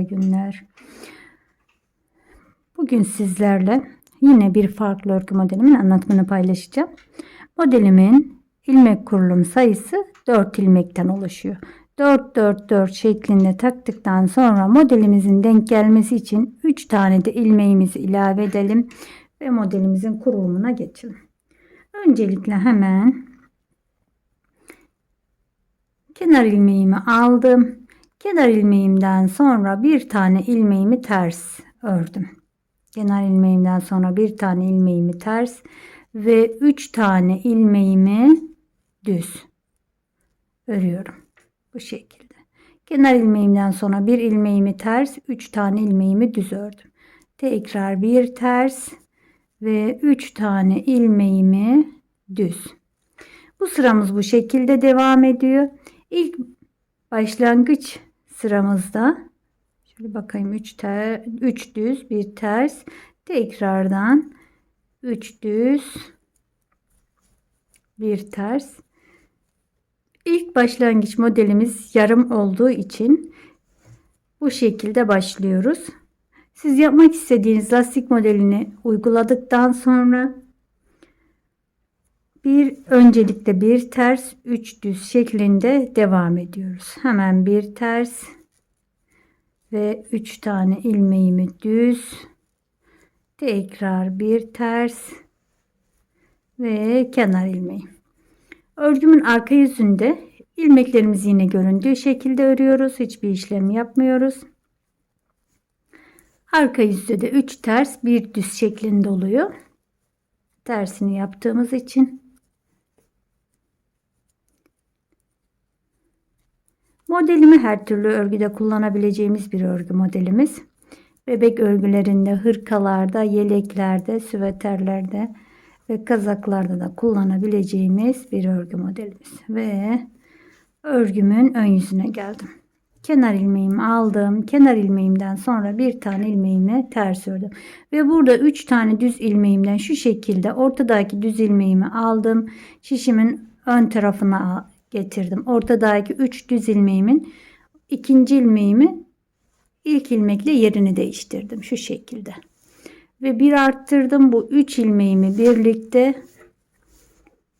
günler. Bugün sizlerle yine bir farklı örgü modelimin anlatımını paylaşacağım. Modelimin ilmek kurulum sayısı 4 ilmekten oluşuyor. 4 4 4 şeklinde taktıktan sonra modelimizin denk gelmesi için 3 tane de ilmeğimizi ilave edelim ve modelimizin kurulumuna geçelim. Öncelikle hemen kenar ilmeğimi aldım. Kenar ilmeğimden sonra bir tane ilmeğimi ters ördüm. Kenar ilmeğimden sonra bir tane ilmeğimi ters ve 3 tane ilmeğimi düz örüyorum. Bu şekilde. Kenar ilmeğimden sonra bir ilmeğimi ters, 3 tane ilmeğimi düz ördüm. Tekrar bir ters ve 3 tane ilmeğimi düz. Bu sıramız bu şekilde devam ediyor. İlk başlangıç sıramızda. Şöyle bakayım 3 ter 3 düz bir ters. Tekrardan 3 düz bir ters. İlk başlangıç modelimiz yarım olduğu için bu şekilde başlıyoruz. Siz yapmak istediğiniz lastik modelini uyguladıktan sonra bir öncelikle bir ters 3 düz şeklinde devam ediyoruz. Hemen bir ters ve 3 tane ilmeğimi düz tekrar bir ters ve kenar ilmeği. Örgümün arka yüzünde ilmeklerimizi yine göründüğü şekilde örüyoruz. Hiçbir işlem yapmıyoruz. Arka yüzde de 3 ters bir düz şeklinde oluyor. Tersini yaptığımız için Modelimi her türlü örgüde kullanabileceğimiz bir örgü modelimiz. Bebek örgülerinde, hırkalarda, yeleklerde, süveterlerde ve kazaklarda da kullanabileceğimiz bir örgü modelimiz. Ve örgümün ön yüzüne geldim. Kenar ilmeğimi aldım. Kenar ilmeğimden sonra bir tane ilmeğimi ters ördüm. Ve burada 3 tane düz ilmeğimden şu şekilde ortadaki düz ilmeğimi aldım. Şişimin ön tarafına getirdim. Ortadaki 3 düz ilmeğimin ikinci ilmeğimi ilk ilmekle yerini değiştirdim. Şu şekilde. Ve bir arttırdım. Bu 3 ilmeğimi birlikte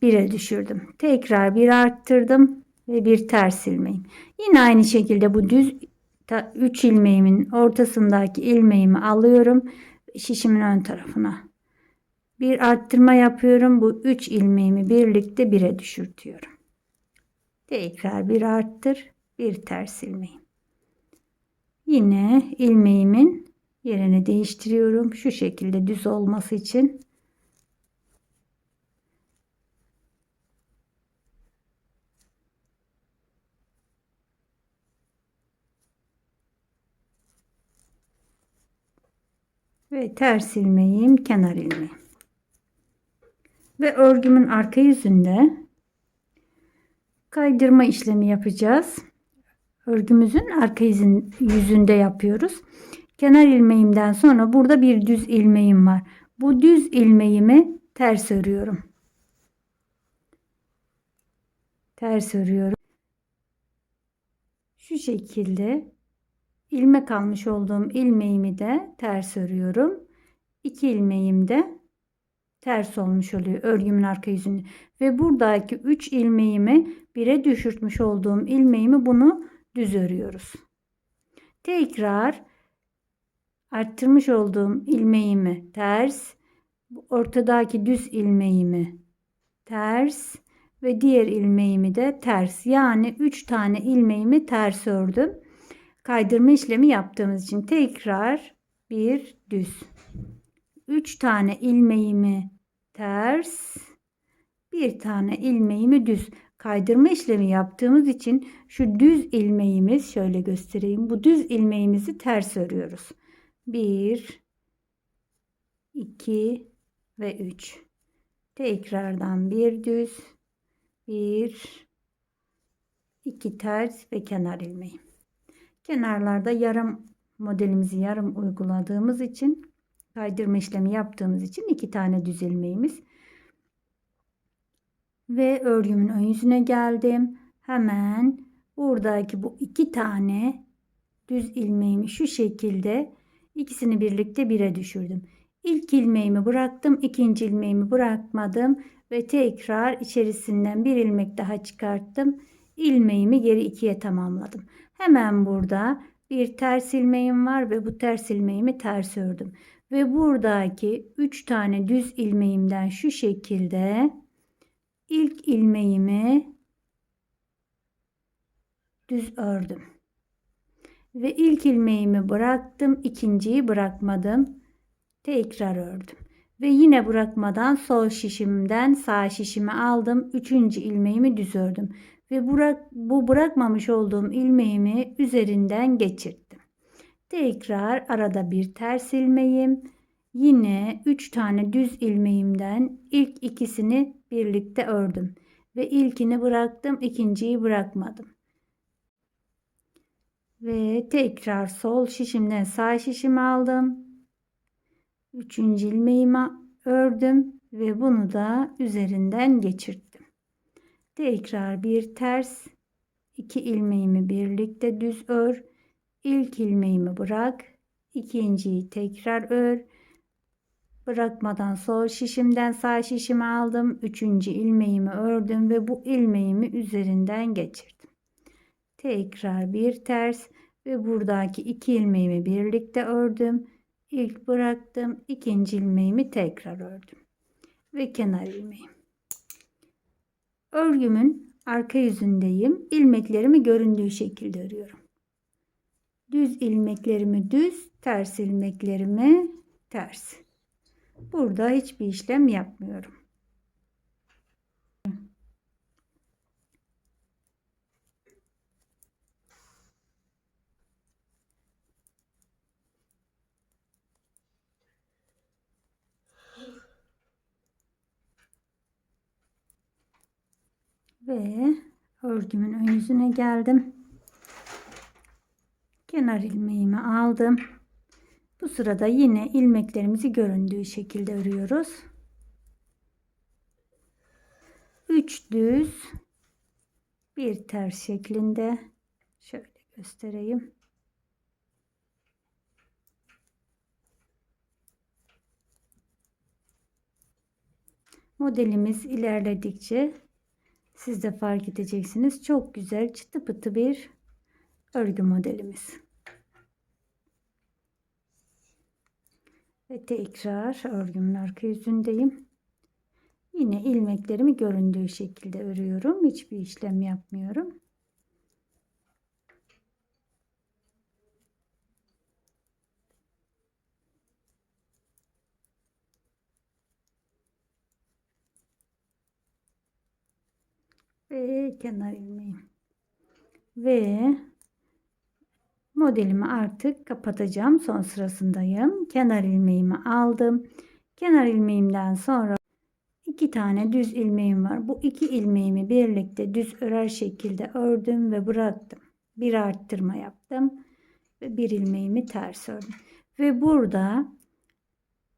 1'e düşürdüm. Tekrar bir arttırdım ve bir ters ilmeğim. Yine aynı şekilde bu düz 3 ilmeğimin ortasındaki ilmeğimi alıyorum. Şişimin ön tarafına. Bir arttırma yapıyorum. Bu 3 ilmeğimi birlikte 1'e düşürtüyorum. Tekrar bir arttır, bir ters ilmeğim. Yine ilmeğimin yerini değiştiriyorum. Şu şekilde düz olması için. Ve ters ilmeğim, kenar ilmeğim. Ve örgümün arka yüzünde kaydırma işlemi yapacağız. Örgümüzün arka yüzün, yüzünde yapıyoruz. Kenar ilmeğimden sonra burada bir düz ilmeğim var. Bu düz ilmeğimi ters örüyorum. Ters örüyorum. Şu şekilde ilmek almış olduğum ilmeğimi de ters örüyorum. İki ilmeğim de ters olmuş oluyor örgümün arka yüzünde. Ve buradaki 3 ilmeğimi bire düşürtmüş olduğum ilmeğimi bunu düz örüyoruz. Tekrar arttırmış olduğum ilmeğimi ters, ortadaki düz ilmeğimi ters ve diğer ilmeğimi de ters. Yani 3 tane ilmeğimi ters ördüm. Kaydırma işlemi yaptığımız için tekrar bir düz. 3 tane ilmeğimi ters, bir tane ilmeğimi düz kaydırma işlemi yaptığımız için şu düz ilmeğimiz şöyle göstereyim. Bu düz ilmeğimizi ters örüyoruz. 1 2 ve 3. Tekrardan bir düz, bir iki ters ve kenar ilmeği. Kenarlarda yarım modelimizi yarım uyguladığımız için kaydırma işlemi yaptığımız için iki tane düz ilmeğimiz ve örgümün ön yüzüne geldim. Hemen buradaki bu iki tane düz ilmeğimi şu şekilde ikisini birlikte bire düşürdüm. İlk ilmeğimi bıraktım, ikinci ilmeğimi bırakmadım ve tekrar içerisinden bir ilmek daha çıkarttım. İlmeğimi geri ikiye tamamladım. Hemen burada bir ters ilmeğim var ve bu ters ilmeğimi ters ördüm. Ve buradaki 3 tane düz ilmeğimden şu şekilde ilk ilmeğimi düz ördüm. Ve ilk ilmeğimi bıraktım, ikinciyi bırakmadım. Tekrar ördüm. Ve yine bırakmadan sol şişimden sağ şişimi aldım. Üçüncü ilmeğimi düz ördüm. Ve bırak, bu bırakmamış olduğum ilmeğimi üzerinden geçirdim. Tekrar arada bir ters ilmeğim. Yine 3 tane düz ilmeğimden ilk ikisini birlikte ördüm. Ve ilkini bıraktım, ikinciyi bırakmadım. Ve tekrar sol şişimden sağ şişimi aldım. Üçüncü ilmeğimi ördüm ve bunu da üzerinden geçirdim. Tekrar bir ters iki ilmeğimi birlikte düz ör. İlk ilmeğimi bırak. ikinciyi tekrar ör. Bırakmadan sol şişimden sağ şişimi aldım. Üçüncü ilmeğimi ördüm ve bu ilmeğimi üzerinden geçirdim. Tekrar bir ters ve buradaki iki ilmeğimi birlikte ördüm. İlk bıraktım. ikinci ilmeğimi tekrar ördüm. Ve kenar ilmeğim. Örgümün arka yüzündeyim. İlmeklerimi göründüğü şekilde örüyorum. Düz ilmeklerimi düz, ters ilmeklerimi ters. Burada hiçbir işlem yapmıyorum. Ve örgümün ön yüzüne geldim. Kenar ilmeğimi aldım. Bu sırada yine ilmeklerimizi göründüğü şekilde örüyoruz. 3 düz bir ters şeklinde şöyle göstereyim. Modelimiz ilerledikçe siz de fark edeceksiniz. Çok güzel çıtı pıtı bir örgü modelimiz. Ve tekrar örgümün arka yüzündeyim. Yine ilmeklerimi göründüğü şekilde örüyorum. Hiçbir işlem yapmıyorum. ve kenar ilmeğim ve modelimi artık kapatacağım. Son sırasındayım. Kenar ilmeğimi aldım. Kenar ilmeğimden sonra iki tane düz ilmeğim var. Bu iki ilmeğimi birlikte düz örer şekilde ördüm ve bıraktım. Bir arttırma yaptım ve bir ilmeğimi ters ördüm. Ve burada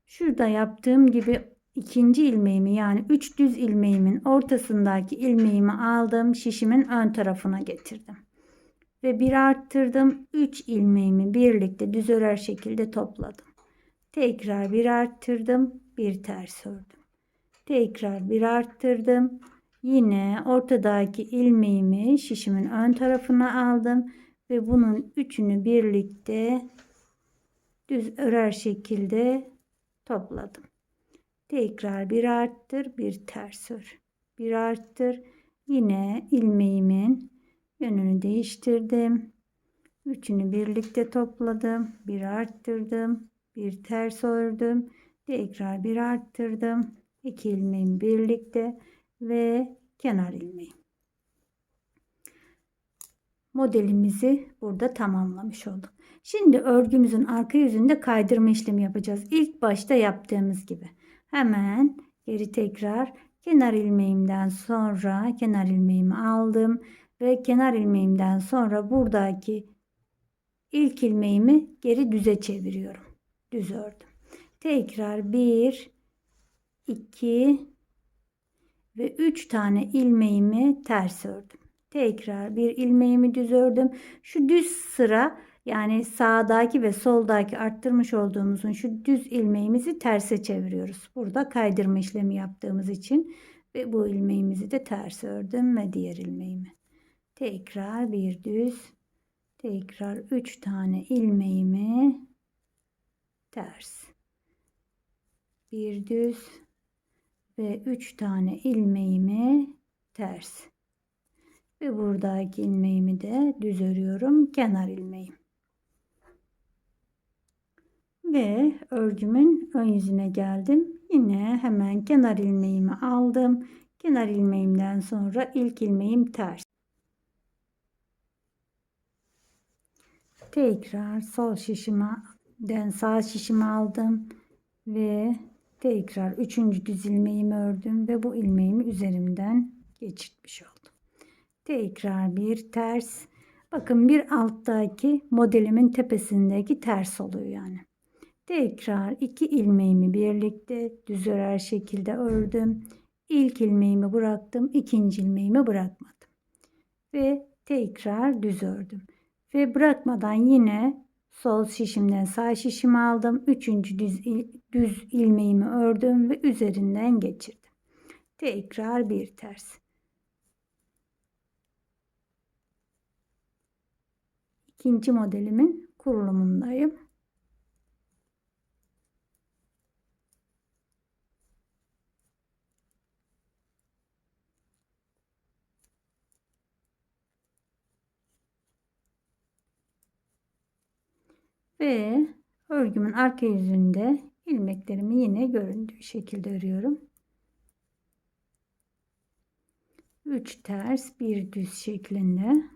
şurada yaptığım gibi ikinci ilmeğimi yani 3 düz ilmeğimin ortasındaki ilmeğimi aldım şişimin ön tarafına getirdim ve bir arttırdım. 3 ilmeğimi birlikte düz örer şekilde topladım. Tekrar bir arttırdım bir ters ördüm. Tekrar bir arttırdım. Yine ortadaki ilmeğimi şişimin ön tarafına aldım ve bunun üçünü birlikte düz örer şekilde topladım. Tekrar bir arttır, bir ters ör. Bir arttır. Yine ilmeğimin yönünü değiştirdim. Üçünü birlikte topladım. Bir arttırdım. Bir ters ördüm. Tekrar bir arttırdım. İki ilmeğim birlikte ve kenar ilmeği. Modelimizi burada tamamlamış olduk. Şimdi örgümüzün arka yüzünde kaydırma işlemi yapacağız. İlk başta yaptığımız gibi. Hemen geri tekrar kenar ilmeğimden sonra kenar ilmeğimi aldım ve kenar ilmeğimden sonra buradaki ilk ilmeğimi geri düze çeviriyorum. Düz ördüm. Tekrar 1 2 ve 3 tane ilmeğimi ters ördüm. Tekrar bir ilmeğimi düz ördüm. Şu düz sıra Yani sağdaki ve soldaki arttırmış olduğumuzun şu düz ilmeğimizi terse çeviriyoruz. Burada kaydırma işlemi yaptığımız için ve bu ilmeğimizi de ters ördüm ve diğer ilmeğimi. Tekrar bir düz, tekrar 3 tane ilmeğimi ters. Bir düz ve 3 tane ilmeğimi ters. Ve buradaki ilmeğimi de düz örüyorum. Kenar ilmeğim. Ve örgümün ön yüzüne geldim. Yine hemen kenar ilmeğimi aldım. Kenar ilmeğimden sonra ilk ilmeğim ters. Tekrar sol şişimden sağ şişimi aldım ve tekrar üçüncü düz ilmeğimi ördüm ve bu ilmeğimi üzerimden geçirtmiş oldum. Tekrar bir ters. Bakın bir alttaki modelimin tepesindeki ters oluyor yani. Tekrar iki ilmeğimi birlikte düz örer şekilde ördüm. İlk ilmeğimi bıraktım, ikinci ilmeğimi bırakmadım. Ve tekrar düz ördüm. Ve bırakmadan yine sol şişimden sağ şişimi aldım. Üçüncü düz, düz ilmeğimi ördüm ve üzerinden geçirdim. Tekrar bir ters. İkinci modelimin kurulumundayım. Ve örgümün arka yüzünde ilmeklerimi yine göründüğü şekilde örüyorum. 3 ters bir düz şeklinde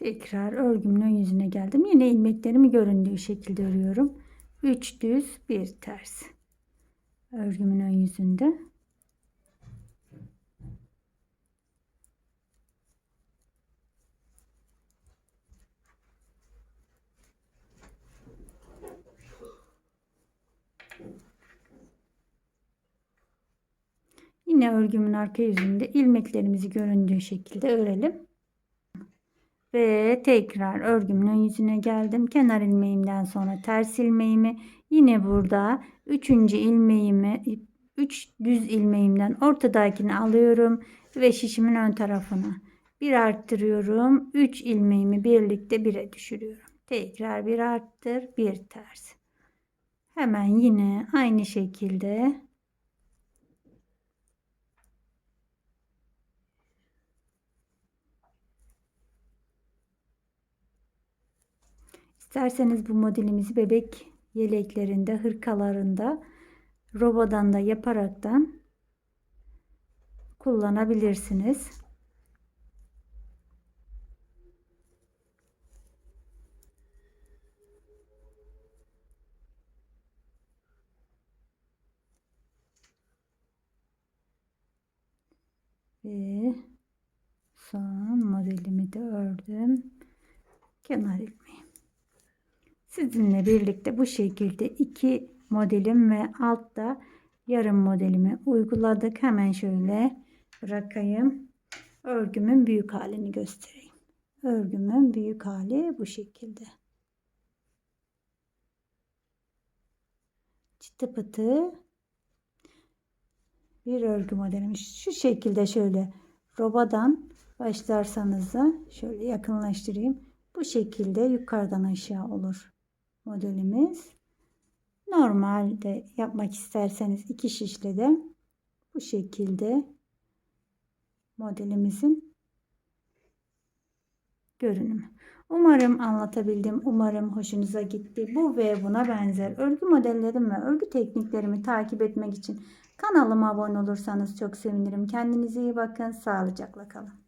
Tekrar örgümün ön yüzüne geldim. Yine ilmeklerimi göründüğü şekilde örüyorum. 3 düz, 1 ters. Örgümün ön yüzünde. Yine örgümün arka yüzünde ilmeklerimizi göründüğü şekilde örelim. Ve tekrar örgümün yüzüne geldim. Kenar ilmeğimden sonra ters ilmeğimi yine burada üçüncü ilmeğimi 3 düz ilmeğimden ortadakini alıyorum ve şişimin ön tarafına bir arttırıyorum. 3 ilmeğimi birlikte 1'e düşürüyorum. Tekrar bir arttır, bir ters. Hemen yine aynı şekilde İsterseniz bu modelimizi bebek yeleklerinde, hırkalarında, robadan da yaparaktan kullanabilirsiniz. Ve son modelimi de ördüm. Kenar. Sizinle birlikte bu şekilde iki modelim ve altta yarım modelimi uyguladık. Hemen şöyle bırakayım. Örgümün büyük halini göstereyim. Örgümün büyük hali bu şekilde. Çıtı pıtı bir örgü modelimiz. Şu şekilde şöyle robadan başlarsanız da şöyle yakınlaştırayım. Bu şekilde yukarıdan aşağı olur modelimiz. Normalde yapmak isterseniz iki şişle de bu şekilde modelimizin görünümü. Umarım anlatabildim. Umarım hoşunuza gitti. Bu ve buna benzer örgü modellerim ve örgü tekniklerimi takip etmek için kanalıma abone olursanız çok sevinirim. Kendinize iyi bakın. Sağlıcakla kalın.